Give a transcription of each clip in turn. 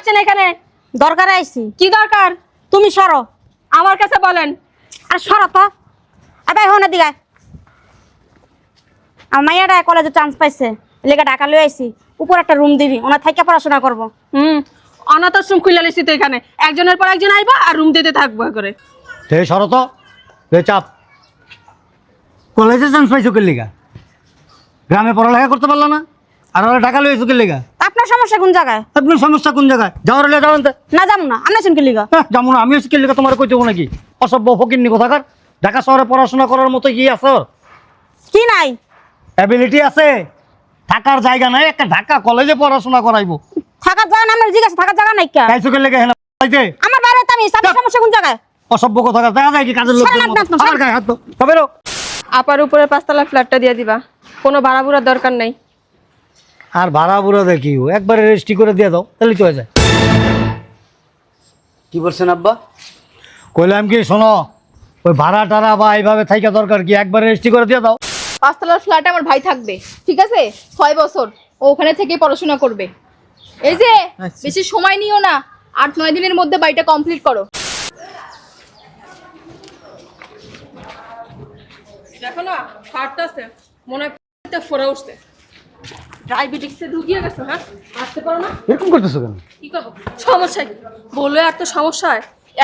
আসছেন এখানে? দরকারে আইছি। কি দরকার? তুমি সরো। আমার কাছে বলেন। আর সরো তো। এবার হনে দিগায় আমার মাইয়াটা কলেজে চান্স পাইছে। লেগে ঢাকা লই আইছি। উপর একটা রুম দিবি। ওনার থাইকা পড়াশোনা করব। হুম। অনাথ আশ্রম খুলে লিসি তো এখানে। একজনের পর একজন আইবা আর রুম দিতে থাকব করে। হে শরত হে চাপ। কলেজে চান্স পাইছো কে লিগা? গ্রামে পড়ালেখা করতে পারল না? আর ওরা টাকা লইছো কে লিগা? তা আপনার সমস্যা কোন জায়গায়? আপনার সমস্যা কোন জায়গায়? যাওয়ার হলে যাওয়ান না যাব না। আপনি শুনকে লিগা যেমন আমি কে লিগা তোমার কই দেবো নাকি? অসভ্য ফকিরনি কোথাকার? ঢাকা শহরে পড়াশোনা করার মতো কি আছে? কি নাই? অ্যাবিলিটি আছে? থাকার জায়গা নাই একটা ঢাকা কলেজে পড়াশোনা করাইবো। থাকার জায়গা না আমার জিজ্ঞাসা থাকার জায়গা নাই কা? তাইছো কে লেগে হেনা পাইতে আমার বাইরে তো আমি আপনার সমস্যা কোন জায়গায়? অসভ্য কোথাকার দেখা যায় কি কাজের লোক আমার গায়ে হাত দাও। তবে আপার উপরে পাঁচতলা ফ্ল্যাটটা দিয়ে দিবা। কোনো ভাড়া বুড়ার দরকার নাই। আর ভাড়া বুড়া দেখি ও একবারে রেজিস্ট্রি করে দিয়ে দাও তাহলে চলে যায়। কি বলছেন আব্বা? কইলাম কি শোনো ওই ভাড়া টাড়া বা এইভাবে থাইকা দরকার কি? একবার রেজিস্ট্রি করে দিয়ে দাও। পাঁচতলার ফ্ল্যাটে আমার ভাই থাকবে ঠিক আছে? ছয় বছর ও ওখানে থেকে পড়াশোনা করবে। এই যে বেশি সময় নিও না আট নয় দিনের মধ্যে বাড়িটা কমপ্লিট করো। দেখো না ফাটতেছে মনে হয় ফোরা উঠছে। ডায়াবেটিক্সে ঢুকিয়ে গেছে হ্যাঁ? আসতে পারো না? এরকম করতেছো কেন? কি করব? সমস্যা কি আর তো সমস্যা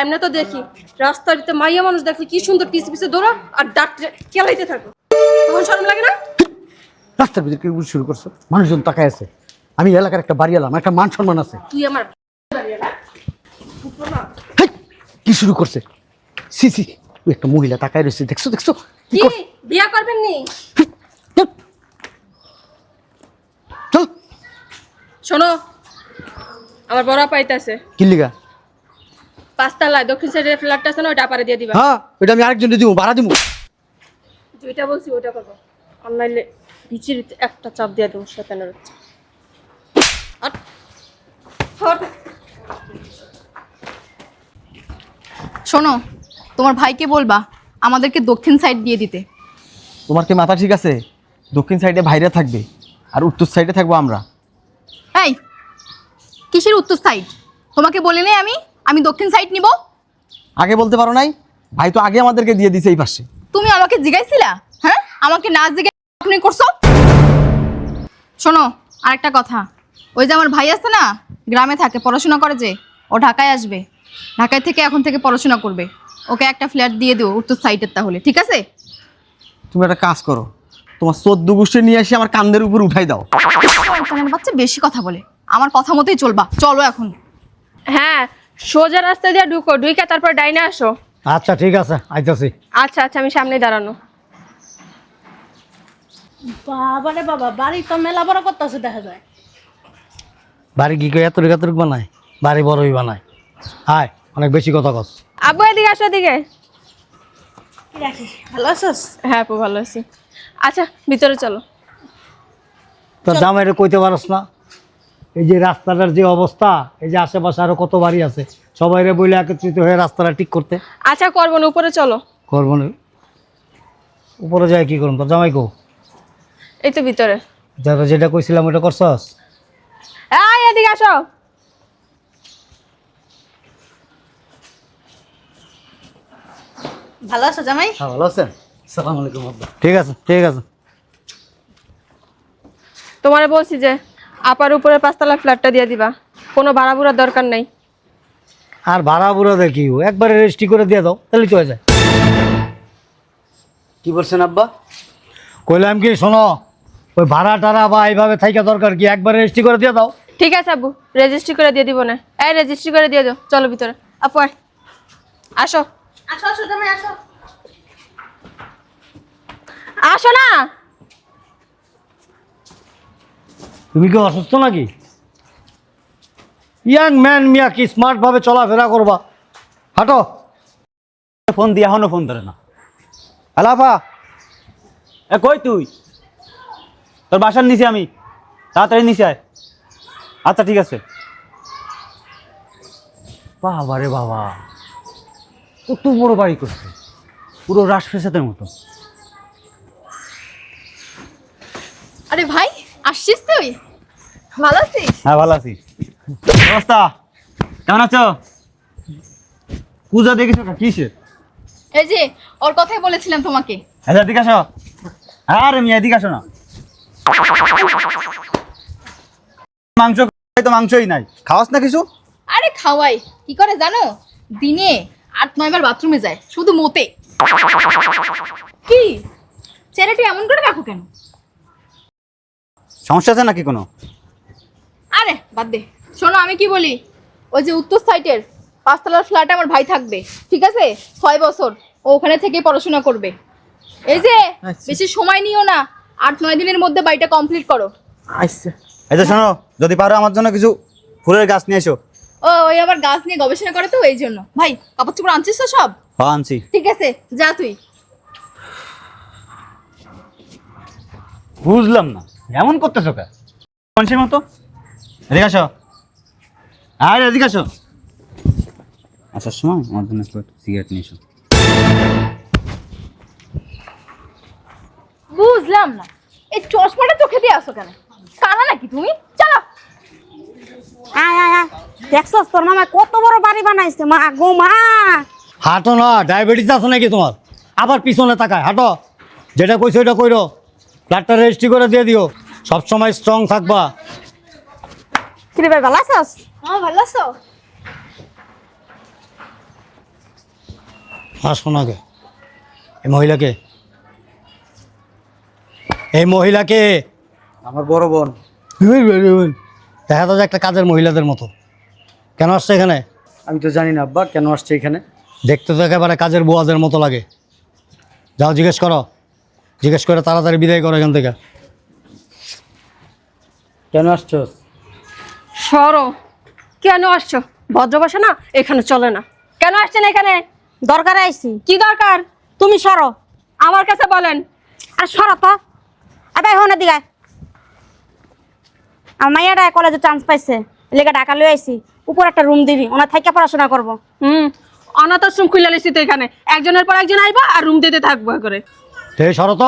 এমনি তো দেখি রাস্তার ভিতরে মাইয়া মানুষ দেখলে কি সুন্দর পিছে পিছে দৌড়া আর কেলাইতে থাকো। তখন শরম লাগে না? রাস্তার ভিতরে কি শুরু করছ? মানুষজন তাকায় আছে। আমি এলাকার একটা বাড়ি এলাম একটা মান সম্মান আছে। তুই আমার কি শুরু করছে? সি সি একটা মহিলা তাকায় রয়েছে দেখছ দেখছ? কি বিয়া করবেন নি হেই, চল। চল শোনো আমার বড় পাইতেছে কি লিগা? পাঁচতলায় দক্ষিণ সাইডের ফ্ল্যাটটা আছে না ওইটা পারে দিয়ে দিবা। হ্যাঁ ওইটা আমি আরেকজন দিব ভাড়া দিব। যেটা বলছি ওইটা করব। নাইলে বিচির একটা চাপ দিয়ে দেবো শতানের হচ্ছে। শোনো তোমার ভাইকে বলবা আমাদেরকে দক্ষিণ সাইড দিয়ে দিতে। তোমার কি মাথা ঠিক আছে? দক্ষিণ সাইডে ভাইরা থাকবে আর উত্তর সাইডে থাকব আমরা। এই কিসের উত্তর সাইড তোমাকে বলে নেই আমি? আমি দক্ষিণ সাইড নিব? আগে বলতে পারো নাই? ভাই তো আগে আমাদেরকে দিয়ে দিছে এই পাশে। তুমি আমাকে জিগাইছিলা? হ্যাঁ? আমাকে না জিগাই আপনি করছ? শোনো আরেকটা কথা। ওই যে আমার ভাই আছে না গ্রামে থাকে পড়াশোনা করে যে ও ঢাকায় আসবে। ঢাকায় থেকে এখন থেকে পড়াশোনা করবে। ওকে একটা ফ্ল্যাট দিয়ে দিও উত্তর সাইডের তাহলে ঠিক আছে? তুমি একটা কাজ করো। তোমার চোদ্দ গোষ্ঠী নিয়ে এসে আমার কান্দের উপর উঠাই দাও। বাচ্চা বেশি কথা বলে। আমার কথা মতোই চলবা। চলো এখন। হ্যাঁ সোজা রাস্তা দিয়ে ঢুকো। ঢুকে তারপর ডাইনে আসো। আচ্ছা ঠিক আছে। আইতাছি। আচ্ছা আচ্ছা আমি সামনে দাঁড়ানো। বাবা রে বাবা বাড়ি তো মেলা বড় করতেছে দেখা যায়। বাড়ি কি করে এত এত বানায়? বাড়ি বড়ই বানায়। হায় অনেক বেশি কথা কস। আব্বু এদিকে আসো এদিকে। ভালো আছিস? হ্যাঁ আপু ভালো আছি। আচ্ছা ভিতরে চলো। তোর জামাইরে কইতে পারস না? এই যে রাস্তাটার যে অবস্থা এই যে আশেপাশে আরও কত বাড়ি আছে সবাইরে বইলে একত্রিত হয়ে রাস্তাটা ঠিক করতে। আচ্ছা করব না উপরে চলো। করব না। উপরে যায় কি করুন তোর জামাই কো? এই তো ভিতরে। যারা যেটা কইছিলাম ওটা করছস? এই এদিকে আসো। ভালো আছো জামাই? হ্যাঁ ভালো আছেন। সালাম আলাইকুম আব্বা। ঠিক আছে ঠিক আছে। তোমারে বলছি যে আপার উপরে পাঁচতলা ফ্ল্যাটটা দিয়ে দিবা। কোনো ভাড়া বুড়ার দরকার নাই। আর ভাড়া বুড়া দেখি ও একবারে রেজিস্ট্রি করে দিয়ে দাও তাহলে চলে যায়। কি বলছেন আব্বা? কইলাম কি শোনো ওই ভাড়া টাড়া বা এইভাবে থাইকা দরকার কি? একবারে রেজিস্ট্রি করে দিয়ে দাও। ঠিক আছে আব্বু রেজিস্ট্রি করে দিয়ে দিব না। এই রেজিস্ট্রি করে দিয়ে দাও চলো ভিতরে। আপু আয়। আসো। আসো আসো জামাই আসো। আসো না। তুমি কি অসুস্থ নাকি? ইয়াং ম্যান মিয়া কি স্মার্ট ভাবে চলাফেরা করবা? হাঁটো। ফোন দিয়ে এখনও ফোন ধরে না। আলাপা এ কই তুই? তোর বাসার নিচে আমি। তাড়াতাড়ি নিচে আয়। আচ্ছা ঠিক আছে। বাবা রে বাবা। কত বড় বাড়ি করছে। পুরো রাজপ্রাসাদের মতো। আরে ভাই আসছিস তুই? ভালো আছিস? হ্যাঁ ভালো আছি। অবস্থা? কেমন আছো? পূজা দেখেছ কিসে এই যে ওর কথাই বলেছিলাম তোমাকে। আচ্ছা এদিকে আসো। আরে মিয়া এদিকে আসো না। মাংস তো মাংসই নাই। খাওয়াস না কিছু? আরে খাওয়াই। কি করে জানো? দিনে আট নয়বার বাথরুমে যায় শুধু মোতে। কি? ছেলেটি এমন করে রাখো কেন? সমস্যা আছে নাকি কোনো? আরে বাদ দে। শোনো আমি কি বলি? ওই যে উত্তর সাইডের পাঁচতলার ফ্ল্যাটে আমার ভাই থাকবে ঠিক আছে? ছয় বছর ও ওখানে থেকে পড়াশোনা করবে। এই যে বেশি সময় নিও না আট নয় দিনের মধ্যে বাড়িটা কমপ্লিট করো। আচ্ছা। এই যে শোনো যদি পারো আমার জন্য কিছু ফুলের গাছ নিয়ে এসো। ও ওই আবার গাছ নিয়ে গবেষণা করে তো এই জন্য। ভাই কাপড় চোপড় আনছিস তো সব? হ্যাঁ আনছি। ঠিক আছে যা তুই। বুঝলাম না। এমন করতেছো কে মানুষের মতো? এদিকে আসো। আরে এদিকে আসো। আসার সময় আমার জন্য একটু সিগারেট নিয়ে এসো। বুঝলাম না। এই চশমাটা চোখে দিয়ে আসো কেন? কানা নাকি তুমি? চলো আয় আয় আয়। দেখছস তোর মামা কত বড় বাড়ি বানাইছে মা গো মা। হাঁটো না ডায়াবেটিস আছে নাকি তোমার? আবার পিছনে তাকায় হাঁটো। যেটা কইছো ওইটা কইরো। ফ্ল্যাটটা রেজিস্ট্রি করে দিয়ে দিও। সবসময় স্ট্রং থাকবা। কিরে ভাই ভালো আছস? হ্যাঁ ভালো আছো? আসো না কে এই মহিলাকে। এই মহিলাকে। আমার বড় বোন। দেখা যাচ্ছে একটা কাজের মহিলাদের মতো। কেন আসছে এখানে? আমি তো জানি না আব্বা কেন আসছে এখানে? দেখতে তো একেবারে কাজের বুয়াদের মতো লাগে। যাও জিজ্ঞেস করো। জিজ্ঞেস করে তাড়াতাড়ি বিদায় করো এখান থেকে। কেন আসছস? সরো। কেন আসছো? ভদ্রবাসা না, এখানে চলে না। কেন আসছেন এখানে? দরকারে আইছি। কি দরকার? তুমি সরো। আমার কাছে বলেন। আর সরো তো। এবার হনে দিগায় আমার মাইয়াটা কলেজে চান্স পাইছে। লেগে ঢাকা লই আইছি। উপর একটা রুম দিবি। ওনা থাইকা পড়াশোনা করব। হুম, অনাথ আশ্রম খুলে লিসি তো এখানে। একজনের পর একজন আইবা আর রুম দিতে থাকব করে। হে শরত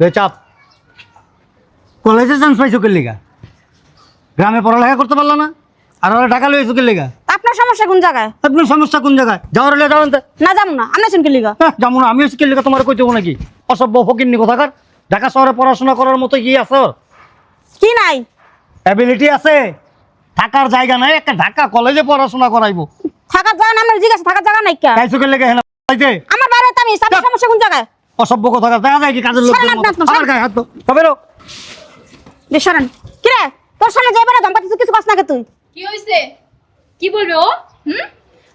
হে চাপ কলেজে চান্স পাইছো কে লিগা গ্রামে পড়ালেখা করতে পারল না? আর ওরা টাকা লইছো কে লিগা আপনার সমস্যা কোন জায়গায়? আপনার সমস্যা কোন জায়গায়? যাওয়ার হলে যাওয়ান না যাব না আপনি শুনকে লিগা যেমন আমি হচ্ছে কে লিগা তোমার কই দেবো নাকি? অসভ্য ফকিরনি কোথাকার? ঢাকা শহরে পড়াশোনা করার মতো কি আছে কি নাই? অ্যাবিলিটি আছে? থাকার জায়গা নাই একটা ঢাকা কলেজে পড়াশোনা করাইবো। থাকার জায়গা না আমার জিজ্ঞাসা থাকার জায়গা নাই কা? তাইছো কে লেগে হেনা? পাইতে আমার বাইরে তো আমি সমস্যা কোন জায়গায়? অসভ্য কোথাকার দেখা যায় কি কাজের লোক সরেন আপনি, আপনি, সরেন। গায়ে হাত দাও। তবে রো। বিশ্বরণ কিরে তোর সামনে না কিছু কাজ নাকি তুই? কি হয়েছে কি বলবে ও? হুম?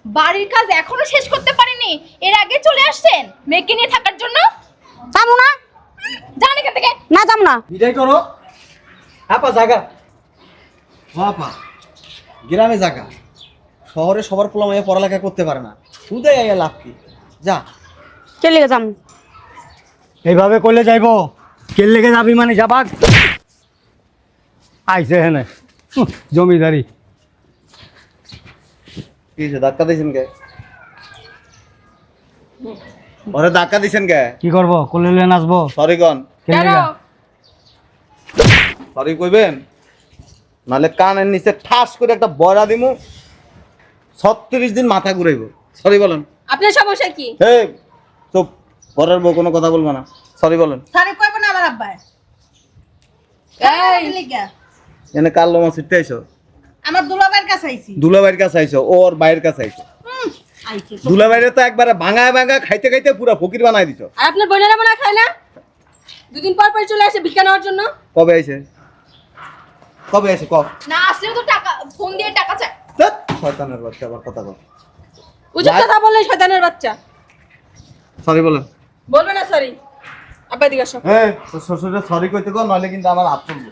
বাড়ির কাজ এখনও শেষ করতে পারিনি। এর আগে চলে আসছেন মেয়েকে নিয়ে থাকার জন্য? যাব না। জান এখান থেকে। না যাব না। বিদায় করো। আপা জাগা। ও আপা গ্রামে জাগা। শহরে সবার পোলামাইয়া পড়ালেখা করতে পারে না। হুদাই আইয়া লাভ কি? যা। কে লিগে যাম এইভাবে করলে যাইবো। কে লেগে যাবি মানে যাবাক আইছে হেনে। জমিদারি। কি ধাক্কা দিয়েছেন কে? ওরে ধাক্কা দিয়েছেন কে? কি করব? করলে লয়ে নাচবো? সরি গন কইবেন? নাহলে কানের নিচে ঠাস করে একটা বয়রা দিমু। ছত্রিশ দিন মাথা ঘুরাইব। সরি বলেন। আপনার সমস্যা কি? হে চুপ। পরের বউ কোনো কথা বলব না। সরি বলেন। সরি কইব না আমার আব্বা এই। লিগা? এনে কাল লোমা ছিটতে আইছো? আমার দুলাবের কাছে আইছি। দুলাবাইয়ের কাছে আইছো ওর বাইরের কাছে আইছো। আইছে দুলাবাইরে তো একবারে ভাঙায় ভাঙা খাইতে খাইতে পুরা ফকির বানাই দিছো। আর আপনার বোনেরা মনে খায় না? দুদিন পর পর চলে আসে ভিক্ষা নেওয়ার জন্য? কবে আইছে? কবে আইছে? ক? না আসলেও তো টাকা ফোন দিয়ে টাকা চায় ধ্যাৎ, শয়তানের বাচ্চা আবার কথা বল। উচিত কথা বললে শয়তানের বাচ্চা। সরি বলেন। বলবে না সরি আব্বা দিকে আসো। হ্যাঁ তোর শ্বশুরে সরি কইতে কর নইলে কিন্তু আমার হাত তুলবো।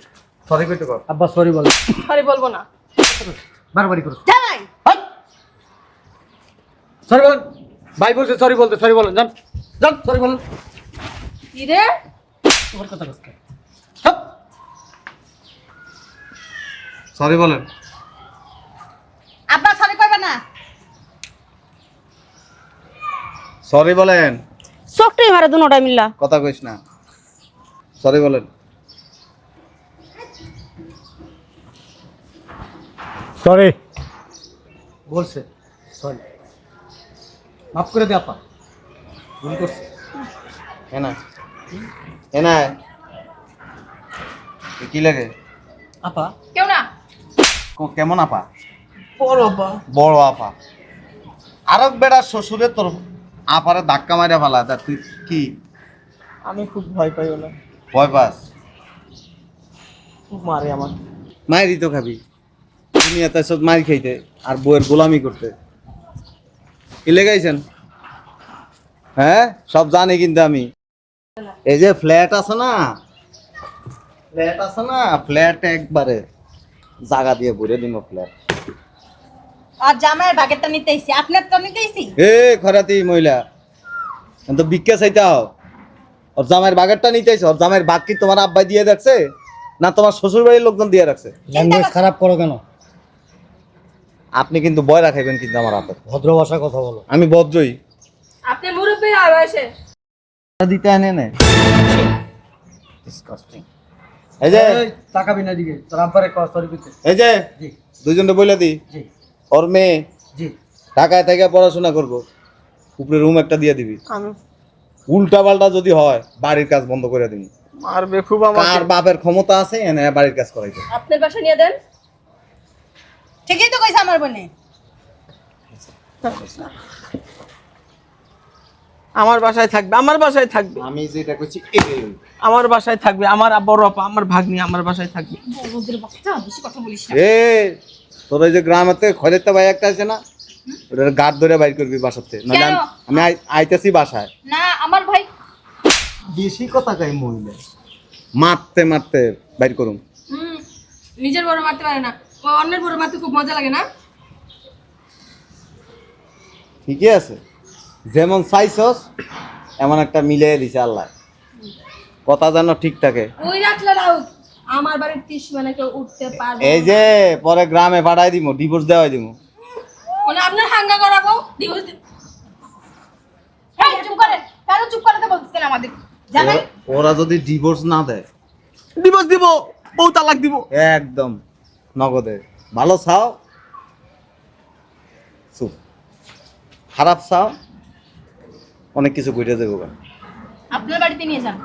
সরি কইতে কর। আব্বা সরি বল। সরি বলব না। বারবারই করো। জামাই! সরি বলেন। ভাই বলছে সরি বলতে সরি বলেন যান। যান সরি বলেন। কি রে? তোমার কথা বলছে সরি বলেন। আব্বা সারে কইব না। সরি বলেন। চোখটাই মারে দুটাই মিল্লা। কথা কইস না। সরি বলেন। সরি বলছে সরি মাফ করে দে আপা। ভুল করছে। এনা এনা এ কি লাগে? আপা। কেউ না। কেমন আপা? বড় আপা। বড় আপা। আর বেড়া শ্বশুরে তোর আপারে ধাক্কা মারিয়া ফেলা তা তুই কি? আমি খুব ভয় পাই ওলা। ভয় পাস? খুব মারে আমার। মায়েরই তো খাবি। তুমি এত সব মার খাইতে আর বইয়ের গোলামি করতে। কি লেগাইছেন? হ্যাঁ সব জানি কিন্তু আমি। এই যে ফ্ল্যাট আছে না ফ্ল্যাট আছে না ফ্ল্যাট একবারে জায়গা দিয়ে ভরে দিব ফ্ল্যাট। আর জামাইয়ের বাগেরটা নিতেইছি আপনার তো নিতেইছি এ খরাতি মহিলা। তো ভিক্ষা চাইতে হও ওর জামাইয়ের বাগারটা নিতে আইছো। ওর জামাইয়ের বাঘ কি তোমার আব্বাই দিয়ে রাখছে? না তোমার শ্বশুর বাড়ির লোকজন দিয়ে রাখছে? ল্যাঙ্গুয়েজ খারাপ করো কেন? আপনি কিন্তু বয় রাখাইবেন কিন্তু আমার হাতে। ভদ্র ভাষায় কথা বলো। আমি বজ্রই আপনি মুরব্বী বয়সে দিতে আনে নে Disgusting. এই যে তাকাবি না দিকে। তোর আব্বারে কর সরি করতে। এই যে জি। দুজনটা বলে দি। জি। ওর মেয়ে? জি। ঢাকায় থেকে পড়াশোনা করব। উপরে রুম একটা দিয়ে দিবি। আমি। উল্টা পাল্টা যদি হয় বাড়ির কাজ বন্ধ করে দিবি। মারবে খুব কার বাপের ক্ষমতা আছে এনে বাড়ির কাজ করাইতে আপনার বাসা নিয়ে দেন। ঠিকই তো কইছে আমার বোনে। আমার বাসায় থাকবে আমার বাসায় থাকবে। আমি যেটা এটাই আমার বাসায় থাকবে আমার বড় আপা আমার ভাগ্নি আমার বাসায় থাকবে। বেশি কথা বলিস না। এ তোর ওই যে গ্রামেতে খরেতে ভাই একটা আছে না ওটার গার্ড ধরে বাইর করবি বাসাতে। নাহলে আমি-? আমি আই- আইতেছি বাসায়। না আমার ভাই বেশি কথা কই মহিলা? মারতে মারতে বাইর করুম। হুম নিজের বড় মারতে পারে না। ও অন্যের বড় মারতে খুব মজা লাগে না? ঠিকই আছে। যেমন চাইছস এমন একটা মিলিয়ে দিছে আল্লাহ। কথা যেন ঠিক থাকে। ওই রাখলে আমার বাড়ির ত্রিশ মানে কেউ উঠতে পারবে এই যে পরে গ্রামে পাঠাই দিব ডিভোর্স দেওয়াই দিব মানে আপনার হাঙ্গা করাবো? ডিভোর্স এই চুপ করেন কেন চুপ করাতে বলতেছেন আমাদের? জামাই ওরা যদি ডিভোর্স না দেয়। দিবস দিব বউ তালাক দিব। একদম নগদে। ভালো চাও? চুপ। খারাপ চাও? অনেক কিছু ঘটে দেবো। আপনার বাড়িতে নিয়ে যান।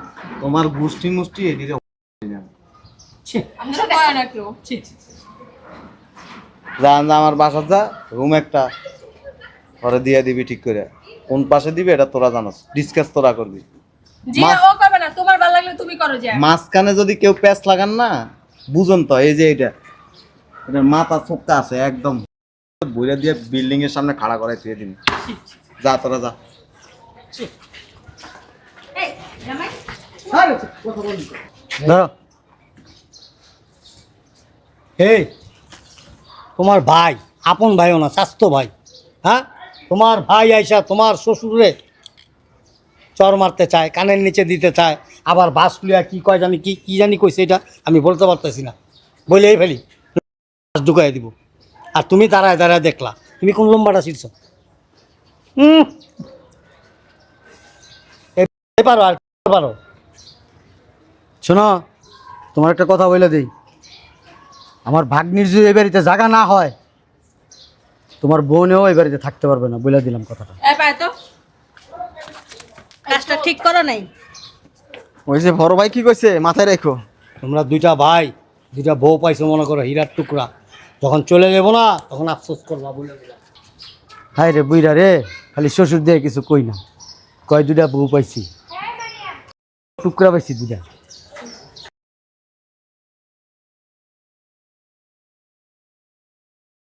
তোমার গোষ্ঠী মুষ্টি এদিকে আপনারা করে না কেউ। জান যা আমার বাসা যা রুম একটা। ঘরে দিয়ে দিবি ঠিক করে। কোন পাশে দিবি এটা তোরা জানাস। ডিসকাস তোরা করবি। জি মা- ও করবে না তোমার ভালো লাগলে তুমি করো যে মাঝখানে যদি কেউ প্যাচ লাগান না বুঝুন তো এই যে এটা। এটার মাথা চোখটা আছে একদম। বইরা দিয়ে বিল্ডিং এর সামনে খাড়া করাই তুই দিন যা তোরা যা। এই ধরো এই, তোমার ভাই, আপন ভাইও না, স্বাস্থ্য ভাই হ্যাঁ? তোমার ভাই আইসা তোমার শ্বশুরে চর মারতে চায়, কানের নিচে দিতে চায়, আবার বাস লইয়া কি কয় জানি, কি কি জানি কইছে এটা, আমি বলতে পারতেছি না। বলেই ফেলি ঢুকাই দিব। আর তুমি দাঁড়ায় দাঁড়ায় দেখলা, তুমি কোন লম্বাটা ছিলছ পারো, আর পারো। শোনো, তোমার একটা কথা বলে দিই। আমার ভাগ্নির যদি এই বাড়িতে জায়গা না হয় তোমার বোনেও এই বাড়িতে থাকতে পারবে না বলে দিলাম কথাটা। তো। কাজটা ঠিক করো নাই। ওই যে বড় ভাই কি কইছে মাথায় রেখো। তোমরা দুইটা ভাই দুইটা বউ পাইছো মনে করো হীরার টুকরা। যখন চলে যাব না তখন আফসোস করবা বলে দিলাম। হাই রে বুইরা রে খালি শ্বশুর দিয়ে কিছু কই না। কয় দুইটা বউ পাইছি। টুকরা পাইছি দুইটা।